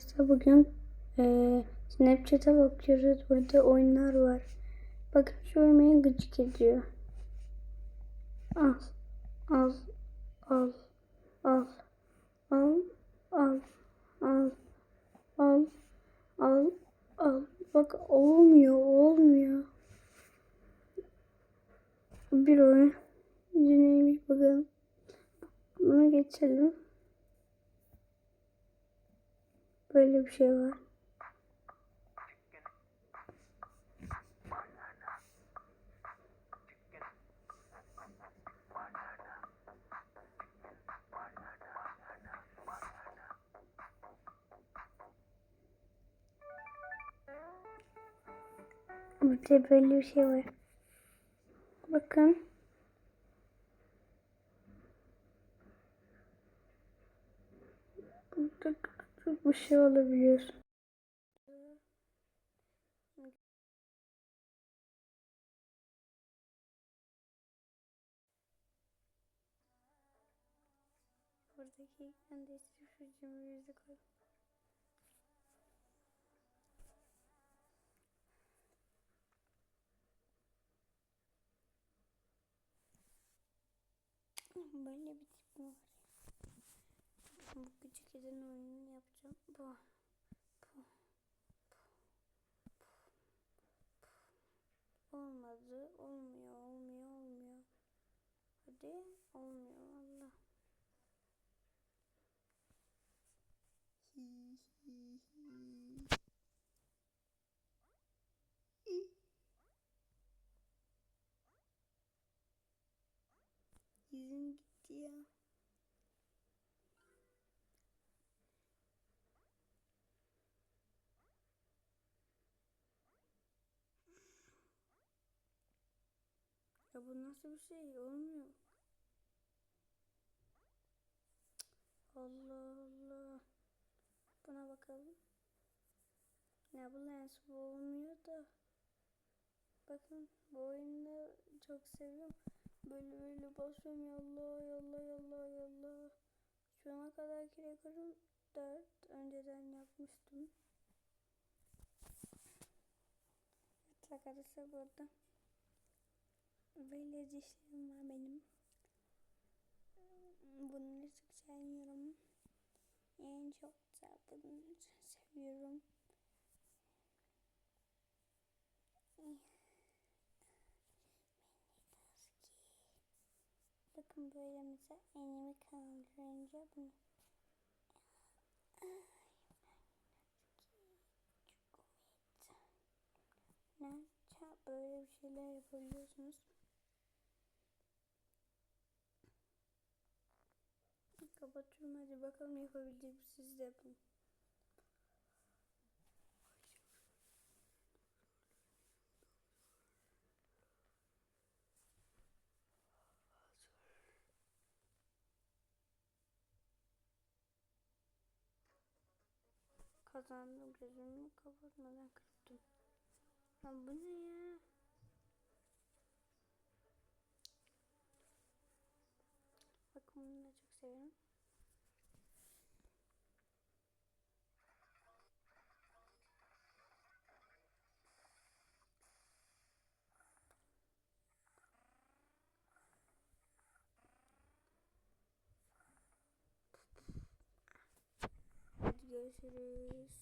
Arkadaşlar bugün eee Snapchat'e bakıyoruz. Burada oyunlar var. Bakın şu oyunu gıcık ediyor. Al. Al. Al. Al. Al. Al. Al. Al. Al. Al. Bak olmuyor. Olmuyor. Bir oyun. Neymiş bakalım. Bunu geçelim. Böyle bir şey var. Bir de böyle bir şey var. Bakın. Burada küçük bir şey olabiliyor. Buradaki ekran değiştirip şu cimrimizi koy. Böyle bir tip mi Bu küçük eden oyununu yapacağım. Bu. Bu. Olmadı. Olmuyor. Olmuyor. Olmuyor. Hadi. Olmuyor. Allah. Hi, hi. Hi. Yüzüm gitti ya. Ya bu nasıl bir şey? Olmuyor. Allah Allah. Buna bakalım. Ya bu lens bu olmuyor da. Bakın bu oyunu çok seviyorum. Böyle böyle basıyorum yallah yallah yallah yallah. Şu ana kadarki rekorum 4. Önceden yapmıştım. Evet arkadaşlar burada. Böyle dişlerim var benim. Bunları sık sevmiyorum. En çok da bunları seviyorum. Bakın böyle mesela elimi kaldırınca bunu ne böyle bir şeyler yapabiliyorsunuz. Kapatıyorum hadi bakalım yapabilecek misiniz siz de yapın. Kazandım gözümü kapatmadan kırptım. Ya bu ne ya? Bakın bunu da çok seviyorum. Görüşürüz.